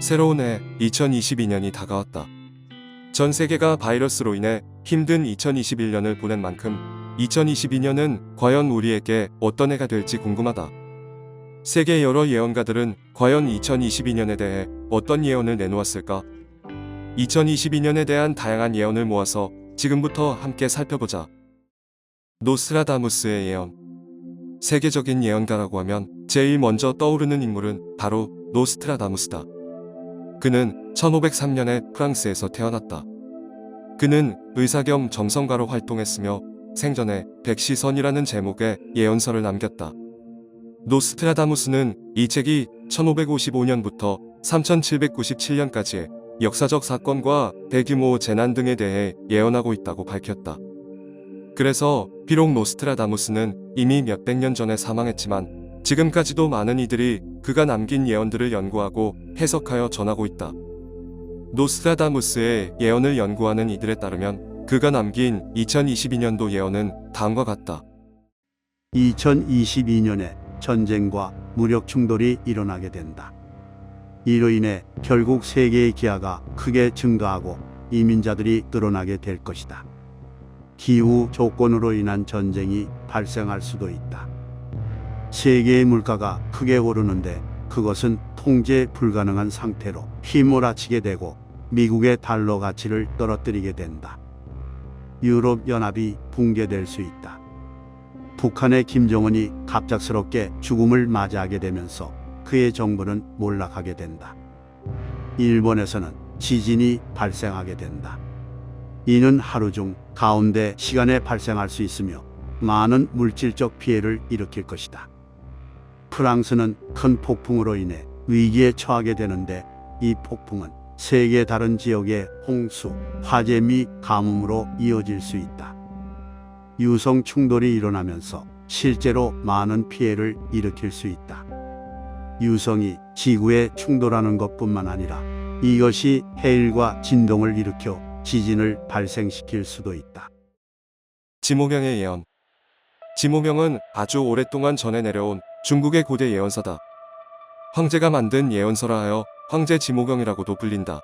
새로운 해 2022년이 다가왔다. 전 세계가 바이러스로 인해 힘든 2021년을 보낸 만큼 2022년은 과연 우리에게 어떤 해가 될지 궁금하다. 세계 여러 예언가들은 과연 2022년에 대해 어떤 예언을 내놓았을까? 2022년에 대한 다양한 예언을 모아서 지금부터 함께 살펴보자. 노스트라다무스의 예언. 세계적인 예언가라고 하면 제일 먼저 떠오르는 인물은 바로 노스트라다무스다. 그는 1503년에 프랑스에서 태어났다. 그는 의사 겸 정성가로 활동했으며 생전에 백시선이라는 제목의 예언서를 남겼다. 노스트라다무스는 이 책이 1555년부터 3797년까지의 역사적 사건과 대규모 재난 등에 대해 예언하고 있다고 밝혔다. 그래서 비록 노스트라다무스는 이미 몇백 년 전에 사망했지만 지금까지도 많은 이들이 그가 남긴 예언들을 연구하고 해석하여 전하고 있다. 노스트라다무스의 예언을 연구하는 이들에 따르면 그가 남긴 2022년도 예언은 다음과 같다. 2022년에 전쟁과 무력 충돌이 일어나게 된다. 이로 인해 결국 세계의 기아가 크게 증가하고 이민자들이 늘어나게 될 것이다. 기후 조건으로 인한 전쟁이 발생할 수도 있다. 세계의 물가가 크게 오르는데 그것은 통제 불가능한 상태로 휘몰아치게 되고 미국의 달러 가치를 떨어뜨리게 된다. 유럽 연합이 붕괴될 수 있다. 북한의 김정은이 갑작스럽게 죽음을 맞이하게 되면서 그의 정부는 몰락하게 된다. 일본에서는 지진이 발생하게 된다. 이는 하루 중 가운데 시간에 발생할 수 있으며 많은 물질적 피해를 일으킬 것이다. 프랑스는 큰 폭풍으로 인해 위기에 처하게 되는데 이 폭풍은 세계 다른 지역의 홍수, 화재 및 가뭄으로 이어질 수 있다. 유성 충돌이 일어나면서 실제로 많은 피해를 일으킬 수 있다. 유성이 지구에 충돌하는 것뿐만 아니라 이것이 해일과 진동을 일으켜 지진을 발생시킬 수도 있다. 지모명의 예언. 지모명은 아주 오랫동안 전해 내려온 중국의 고대 예언서다. 황제가 만든 예언서라 하여 황제 지모경이라고도 불린다.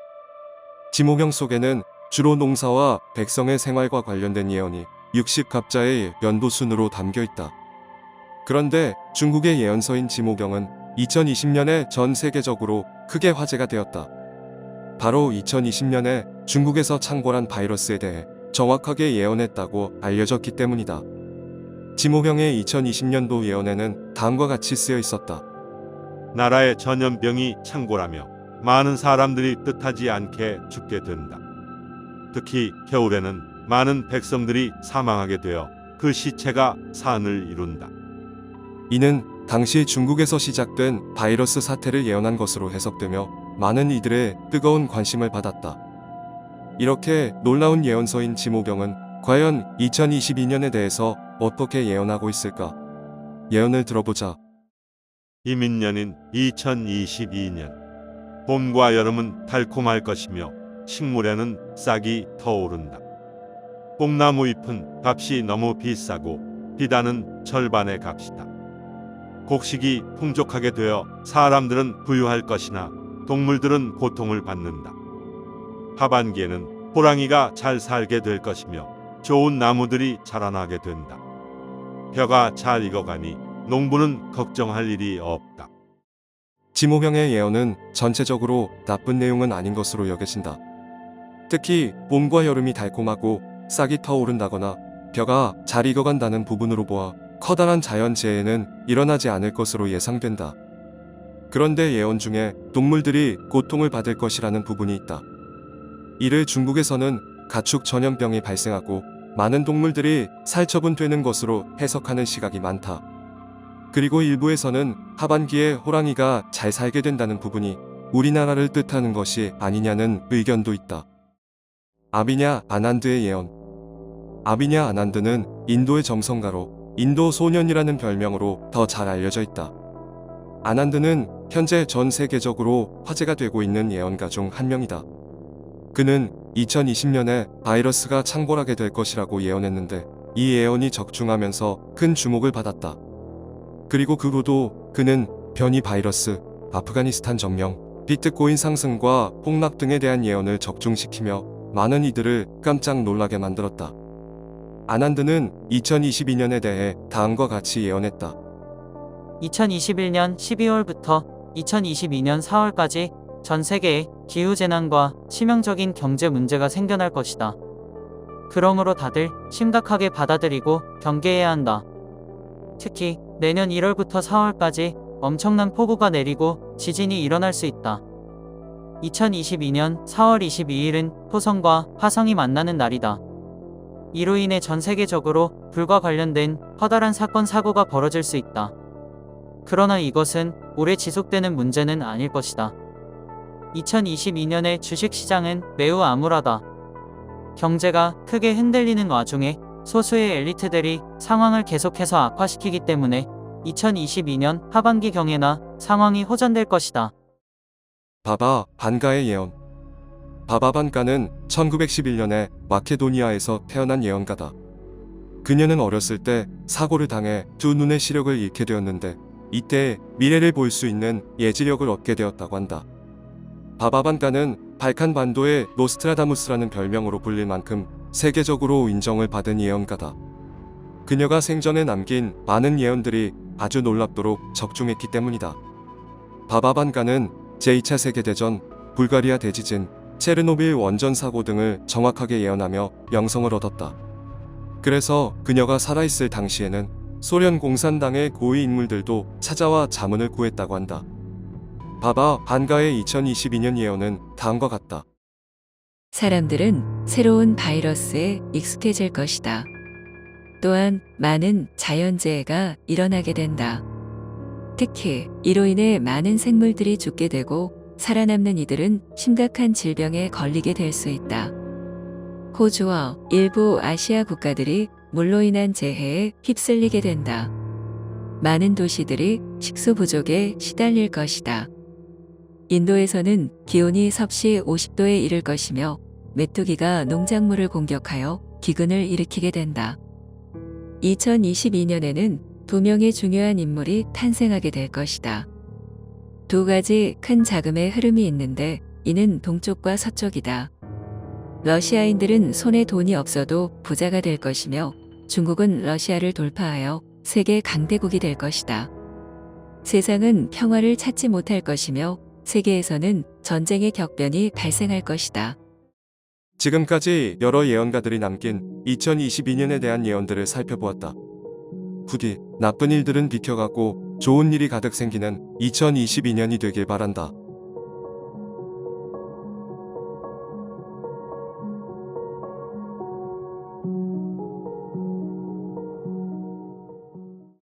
지모경 속에는 주로 농사와 백성의 생활과 관련된 예언이 60갑자의 연도순으로 담겨 있다. 그런데 중국의 예언서인 지모경은 2020년에 전 세계적으로 크게 화제가 되었다. 바로 2020년에 중국에서 창궐한 바이러스에 대해 정확하게 예언했다고 알려졌기 때문이다. 지모경의 2020년도 예언에는 다음과 같이 쓰여 있었다. 나라의 전염병이 창궐하며 많은 사람들이 뜻하지 않게 죽게 된다. 특히 겨울에는 많은 백성들이 사망하게 되어 그 시체가 산을 이룬다. 이는 당시 중국에서 시작된 바이러스 사태를 예언한 것으로 해석되며 많은 이들의 뜨거운 관심을 받았다. 이렇게 놀라운 예언서인 지모경은 과연 2022년에 대해서 어떻게 예언하고 있을까? 예언을 들어보자. 이민년인 2022년 봄과 여름은 달콤할 것이며 식물에는 싹이 터오른다. 뽕나무 잎은 값이 너무 비싸고 비단은 절반의 값이다. 곡식이 풍족하게 되어 사람들은 부유할 것이나 동물들은 고통을 받는다. 하반기에는 호랑이가 잘 살게 될 것이며 좋은 나무들이 자라나게 된다. 벼가 잘 익어가니 농부는 걱정할 일이 없다. 지모경의 예언은 전체적으로 나쁜 내용은 아닌 것으로 여겨진다. 특히 봄과 여름이 달콤하고 싹이 터오른다거나 벼가 잘 익어간다는 부분으로 보아 커다란 자연재해는 일어나지 않을 것으로 예상된다. 그런데 예언 중에 동물들이 고통을 받을 것이라는 부분이 있다. 이를 중국에서는 가축 전염병이 발생하고 많은 동물들이 살처분되는 것으로 해석하는 시각이 많다. 그리고 일부에서는 하반기에 호랑이가 잘 살게 된다는 부분이 우리나라를 뜻하는 것이 아니냐는 의견도 있다. 아비냐 아난드의 예언 아비냐 아난드는 인도의 정성가로 인도 소년이라는 별명으로 더 잘 알려져 있다. 아난드는 현재 전 세계적으로 화제가 되고 있는 예언가 중 한 명이다. 그는 2020년에 바이러스가 창궐하게 될 것이라고 예언했는데 이 예언이 적중하면서 큰 주목을 받았다. 그리고 그 후도 그는 변이 바이러스, 아프가니스탄 점령, 비트코인 상승과 폭락 등에 대한 예언을 적중시키며 많은 이들을 깜짝 놀라게 만들었다. 아난드는 2022년에 대해 다음과 같이 예언했다. 2021년 12월부터 2022년 4월까지 전 세계에 기후재난과 치명적인 경제 문제가 생겨날 것이다. 그러므로 다들 심각하게 받아들이고 경계해야 한다. 특히 내년 1월부터 4월까지 엄청난 폭우가 내리고 지진이 일어날 수 있다. 2022년 4월 22일은 토성과 화성이 만나는 날이다. 이로 인해 전 세계적으로 불과 관련된 커다란 사건 사고가 벌어질 수 있다. 그러나 이것은 오래 지속되는 문제는 아닐 것이다. 2022년의 주식시장은 매우 암울하다. 경제가 크게 흔들리는 와중에 소수의 엘리트들이 상황을 계속해서 악화시키기 때문에 2022년 하반기 경에나 상황이 호전될 것이다. 바바 반가의 예언. 바바 반가는 1911년에 마케도니아에서 태어난 예언가다. 그녀는 어렸을 때 사고를 당해 두 눈의 시력을 잃게 되었는데 이때 미래를 볼 수 있는 예지력을 얻게 되었다고 한다. 바바 반가는 발칸 반도의 노스트라다무스라는 별명으로 불릴 만큼 세계적으로 인정을 받은 예언가다. 그녀가 생전에 남긴 많은 예언들이 아주 놀랍도록 적중했기 때문이다. 바바 반가는 제2차 세계대전, 불가리아 대지진, 체르노빌 원전 사고 등을 정확하게 예언하며 명성을 얻었다. 그래서 그녀가 살아있을 당시에는 소련 공산당의 고위 인물들도 찾아와 자문을 구했다고 한다. 바바 반가의 2022년 예언은 다음과 같다. 사람들은 새로운 바이러스에 익숙해질 것이다. 또한 많은 자연재해가 일어나게 된다. 특히 이로 인해 많은 생물들이 죽게 되고 살아남는 이들은 심각한 질병에 걸리게 될 수 있다. 호주와 일부 아시아 국가들이 물로 인한 재해에 휩쓸리게 된다. 많은 도시들이 식수 부족에 시달릴 것이다. 인도에서는 기온이 섭씨 50도에 이를 것이며 메뚜기가 농작물을 공격하여 기근을 일으키게 된다. 2022년에는 두 명의 중요한 인물이 탄생하게 될 것이다. 두 가지 큰 자금의 흐름이 있는데 이는 동쪽과 서쪽이다. 러시아인들은 손에 돈이 없어도 부자가 될 것이며 중국은 러시아를 돌파하여 세계 강대국이 될 것이다. 세상은 평화를 찾지 못할 것이며 세계에서는 전쟁의 격변이 발생할 것이다. 지금까지 여러 예언가들이 남긴 2022년에 대한 예언들을 살펴보았다. 부디 나쁜 일들은 비켜가고 좋은 일이 가득 생기는 2022년이 되길 바란다.